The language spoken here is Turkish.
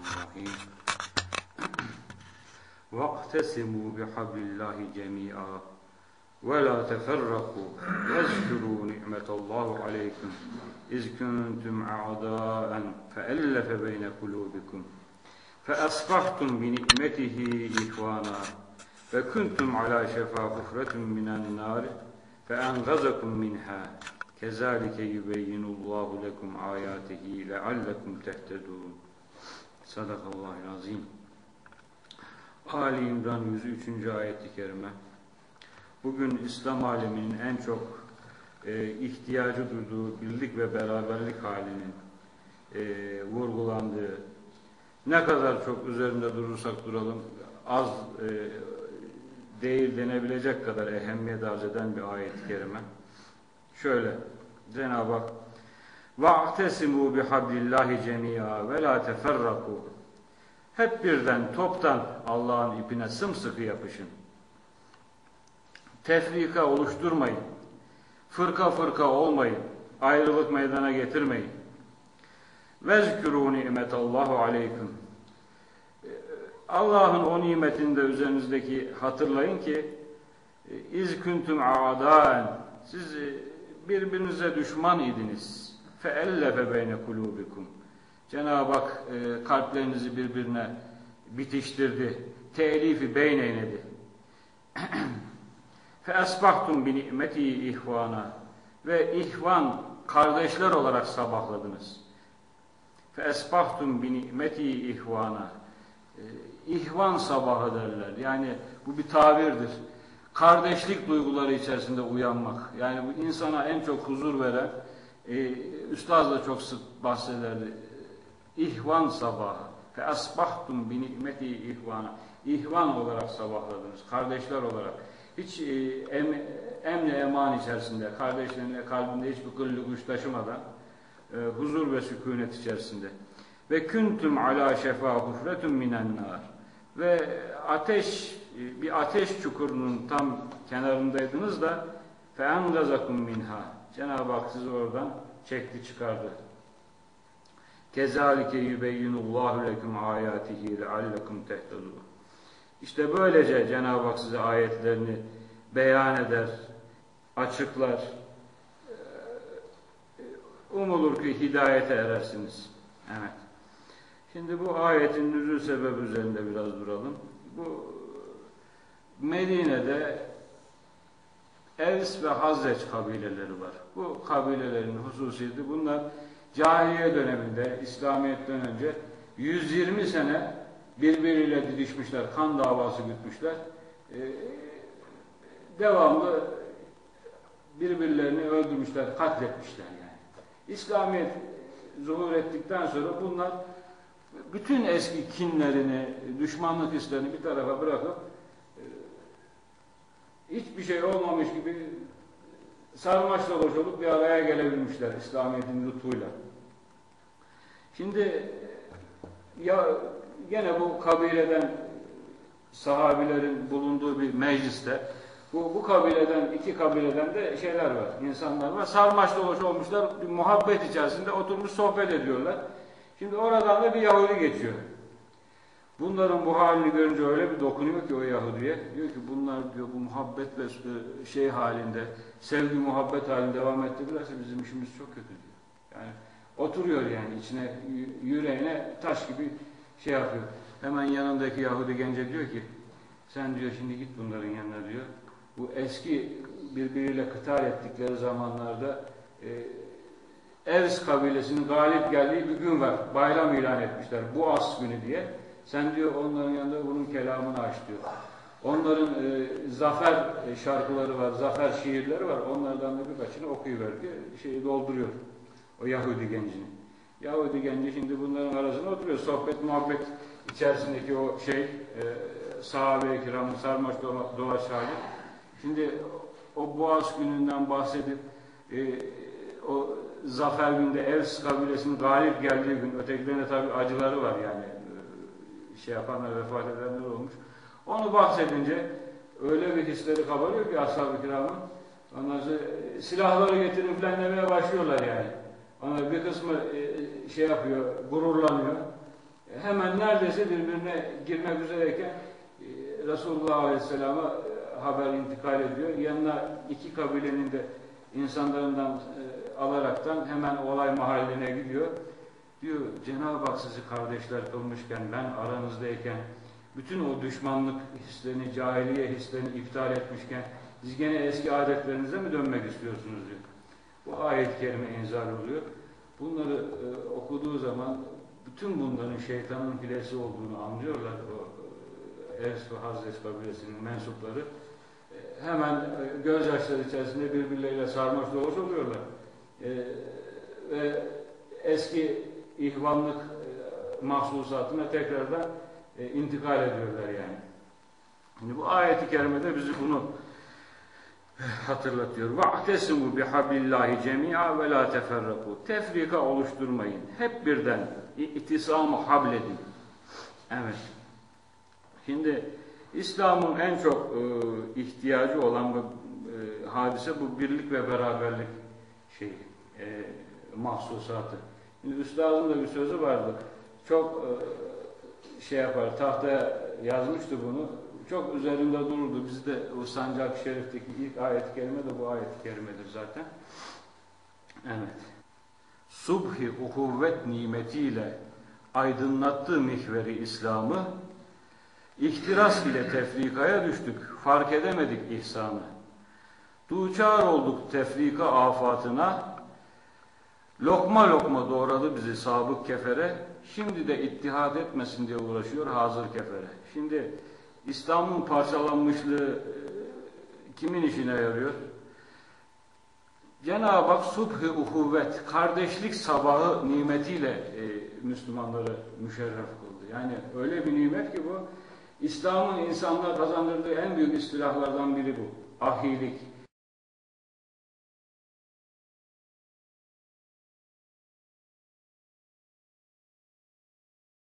Bismillahirrahmanirrahim. وَاقْتَسِمُوا بِحَبْلِ اللّٰهِ جَمِيعًا. وَلَا تَفَرَّقُوا. وَاذْكُرُوا نِعْمَةَ اللّٰهِ عَلَيْكُمْ. اِذْ كُنْتُمْ عَدَاءً فَأَلَّفَ بَيْنَ قُلُوبِكُمْ. فَأَصْبَحْتُمْ بِنِعْمَتِهِ إِخْوَانًا. وَكُنْتُمْ عَلَى شَفَا حُفْرَةٍ مِنَ النَّارِ فَأَنْغَزَكُمْ مِنْهَا. كَذَٰلِكَ يُبَيِّنُ اللّٰهُ لَكُمْ آيَاتِهِ لَعَلَّكُمْ تَهْتَدُونَ. Sadakallahu azim. Ali İmran 103. ayet-i kerime. Bugün İslam aleminin en çok e, ihtiyacı duyduğu birlik ve beraberlik halinin e, vurgulandığı, ne kadar çok üzerinde durursak duralım, az e, değil denebilecek kadar ehemmiyet arz eden bir ayet-i kerime. Şöyle, Cenab-ı Hak وَاَعْتَسِمُوا بِحَبْلِ اللّٰهِ جَمِيعًا وَلَا تَفَرَّقُوا Hep birden, toptan Allah'ın ipine sımsıkı yapışın. Tefrika oluşturmayın. Fırka fırka olmayın. Ayrılık meydana getirmeyin. وَذْكُرُوا نِعْمَةَ اللّٰهُ aleyküm. Allah'ın o nimetini de üzerinizdeki hatırlayın ki iz kuntum a'daen siz birbirinize düşman idiniz. Feellefe beyne kulubikum. Cenab-ı Hak e, kalplerinizi birbirine bitiştirdi. Telifi beyneynedi. Bi ni'meti ihvana ve ihvan kardeşler olarak sabahladınız. Bi ni'meti ihvana. E, ihvan sabahı derler. Yani bu bir tabirdir. Kardeşlik duyguları içerisinde uyanmak. Yani bu insana en çok huzur veren, e, Üstaz da çok sık bahsederdi. İhvan sabahı. Fe asbahtum bi ni'meti ihvana. İhvan olarak sabahladınız. Kardeşler olarak. Hiç e, em, emne eman içerisinde, kardeşlerine kalbinde hiçbir kıllı güç taşımadan e, huzur ve sükunet içerisinde. Ve küntüm ala şefa hufretun minen. Ve ateş bir ateş çukurunun tam kenarındaydınız da fe engazakum minha. Cenab-ı Hak sizi oradan çekti çıkardı. Kezalike yubeyyinullahu leküm ayatihi leallekum tehtedun. İşte böylece Cenab-ı Hak size ayetlerini beyan eder, açıklar. Umulur ki hidayete erersiniz. Evet. Şimdi bu ayetin nüzul sebebi üzerinde biraz duralım. Bu Medine'de Evs ve Hazreç kabileleri var. Bu kabilelerin hususiyeti bunlar cahiliye döneminde İslamiyet'ten önce 120 sene birbiriyle didişmişler, kan davası gütmüşler. Ee, devamlı birbirlerini öldürmüşler, katletmişler yani. İslamiyet zuhur ettikten sonra bunlar bütün eski kinlerini, düşmanlık hislerini bir tarafa bırakıp hiçbir şey olmamış gibi sarmaş dolaş olup bir araya gelebilmişler İslamiyet'in lütfuyla. Şimdi ya gene bu kabileden sahabilerin bulunduğu bir mecliste bu, bu kabileden, iki kabileden de şeyler var, insanlar var. Sarmaş dolaş olmuşlar, bir muhabbet içerisinde oturmuş sohbet ediyorlar. Şimdi oradan da bir Yahudi geçiyor. Bunların bu halini görünce öyle bir dokunuyor ki o Yahudi'ye. Diyor ki bunlar diyor bu muhabbet ve şey halinde, sevgi muhabbet halinde devam ettirirlerse bizim işimiz çok kötü diyor. Yani oturuyor yani içine, yüreğine taş gibi şey yapıyor. Hemen yanındaki Yahudi gence diyor ki sen diyor şimdi git bunların yanına diyor. Bu eski birbiriyle kıtar ettikleri zamanlarda e, Evs kabilesinin galip geldiği bir gün var. Bayram ilan etmişler. Bu as günü diye. Sen diyor onların yanında bunun kelamını aç diyor. Onların e, zafer şarkıları var, zafer şiirleri var. Onlardan da birkaçını okuyuver diye şeyi dolduruyor. O Yahudi gencini. Yahudi genci şimdi bunların arasında oturuyor. Sohbet, muhabbet içerisindeki o şey e, sahabe-i kiramın sarmaş dolaş hali. Şimdi o Boğaz gününden bahsedip e, o zafer günde Evs kabilesinin galip geldiği gün ötekilerine tabi acıları var yani şey yapanlar vefat edenler olmuş. Onu bahsedince öyle bir hisleri kabarıyor ki ashab-ı kiramın. Ondan sonra silahları getirin falan demeye başlıyorlar yani. Ona bir kısmı şey yapıyor, gururlanıyor. e, hemen neredeyse birbirine girmek üzereyken e, Resulullah Aleyhisselam'a e, haber intikal ediyor. Yanına iki kabilenin de insanlarından e, alaraktan hemen olay mahalline gidiyor. Diyor Cenab-ı Hak sizi kardeşler kılmışken ben aranızdayken bütün o düşmanlık hislerini, cahiliye hislerini iptal etmişken siz gene eski adetlerinize mi dönmek istiyorsunuz diyor. Bu ayet-i kerime inzal oluyor. Bunları e, okuduğu zaman bütün bunların şeytanın hilesi olduğunu anlıyorlar. O e, Evs ve Hazret kabilesinin mensupları e, hemen e, gözyaşları içerisinde birbirleriyle sarmaş dolaş oluyorlar. E, ve eski ihvanlık e, mahsusatına tekrardan e, intikal ediyorlar yani. Şimdi bu ayeti kerimede bizi bunu e, hatırlatıyor. Ve'tesimu bihabillahi cemi'a ve la teferraku. Tefrika oluşturmayın. Hep birden itisamı habledin. Evet. Şimdi İslam'ın en çok e, ihtiyacı olan bu e, hadise bu birlik ve beraberlik şeyi, e, mahsusatı. Şimdi Üstadın da bir sözü vardı. Çok e, şey yapar, tahtaya yazmıştı bunu. Çok üzerinde dururdu. Bizde o Sancak-ı Şerif'teki ilk ayet-i kerime de bu ayet-i kerimedir zaten. Evet. Subhi uhuvvet nimetiyle aydınlattığı mihveri İslam'ı ihtiras ile tefrikaya düştük. Fark edemedik ihsanı. Duçar olduk tefrika afatına lokma lokma doğradı bizi sabık kefere şimdi de ittihad etmesin diye uğraşıyor hazır kefere. Şimdi İslam'ın parçalanmışlığı e, kimin işine yarıyor? Cenab-ı Hak subh-ı uhuvvet, kardeşlik sabahı nimetiyle e, Müslümanları müşerref kıldı. Yani öyle bir nimet ki bu, İslam'ın insanlığa kazandırdığı en büyük istilahlardan biri bu. Ahilik,